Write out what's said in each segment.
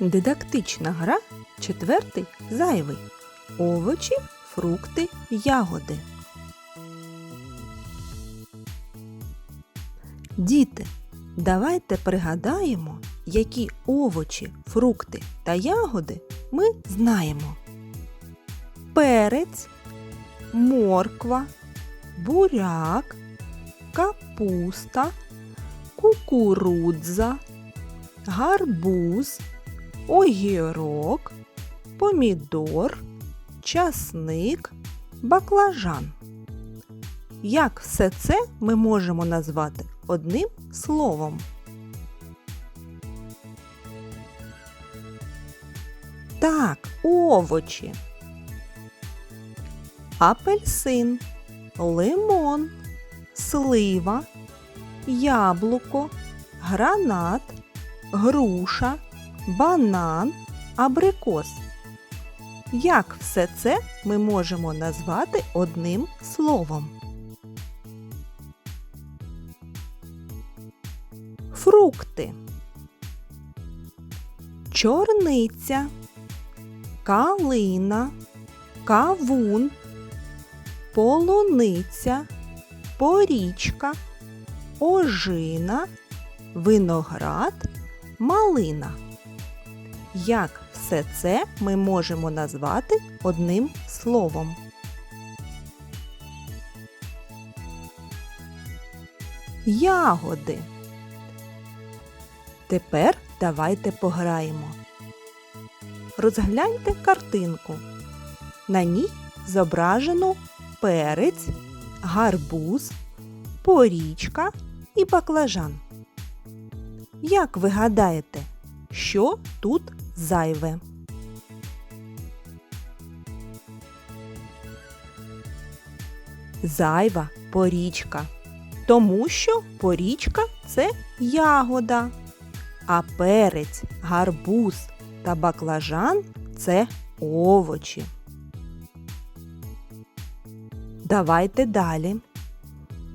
Дидактична гра четвертий зайвий. Овочі, фрукти, ягоди. Діти, давайте пригадаємо, які овочі, фрукти та ягоди ми знаємо. Перець, морква, буряк, капуста, кукурудза, гарбуз, огірок, помідор, часник, баклажан. Як все це ми можемо назвати одним словом? Так, овочі. Апельсин, лимон, слива, яблуко, гранат, груша, банан, абрикос. Як все це ми можемо назвати одним словом? Фрукти. Чорниця, калина, кавун, полуниця, порічка, ожина, виноград, малина. Як все це ми можемо назвати одним словом? Ягоди. Тепер давайте пограємо. Розгляньте картинку. На ній зображено перець, гарбуз, порічка і баклажан. Як ви гадаєте, що тут зайве? Зайва порічка, тому що порічка це ягода, а перець, гарбуз та баклажан це овочі. Давайте далі.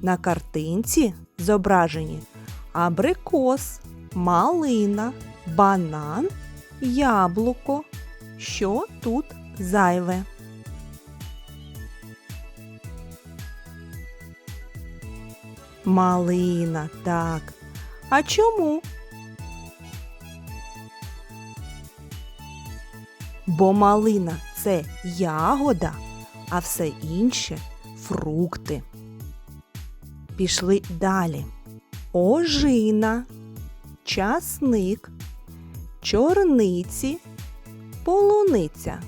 На картинці зображені абрикос, малина, банан, яблуко. Що тут зайве? Малина, так. А чому? Бо малина це ягода, а все інше фрукти. Пішли далі. Ожина, часник, чорниці, полуниця.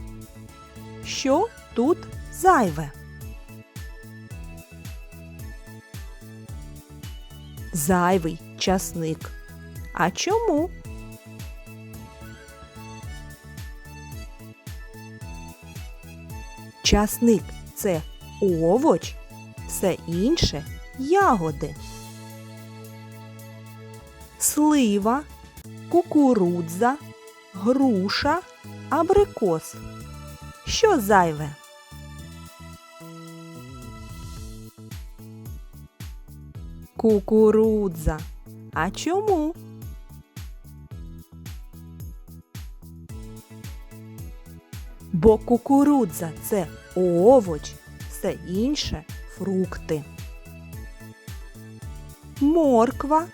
Що тут зайве? Зайвий часник. А чому? Часник це овоч, все інше ягоди. Слива, кукурудза, груша, абрикос. Що зайве? Кукурудза. А чому? Бо кукурудза це овоч, все інше фрукти. Морква,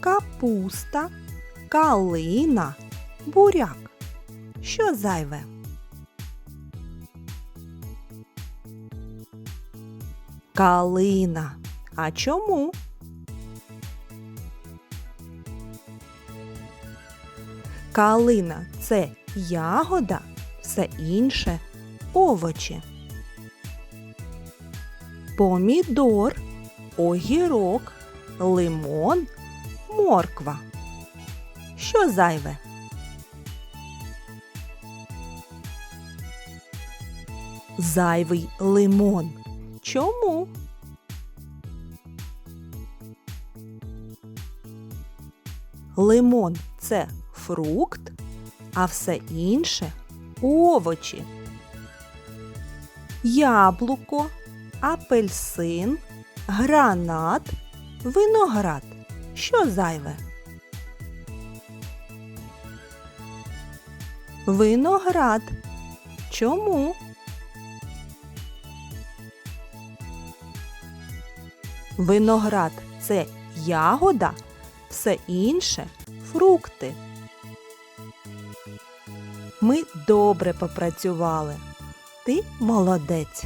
капуста, калина, буряк. Що зайве? Калина. А чому? Калина це ягода, все інше овочі. Помідор, огірок, лимон, морква. Що зайве? Зайвий лимон. Чому? Лимон це фрукт, а все інше овочі. Яблуко, апельсин, гранат, виноград. Що зайве? Виноград. Чому? Виноград це ягода, все інше фрукти. Ми добре попрацювали. Ти молодець.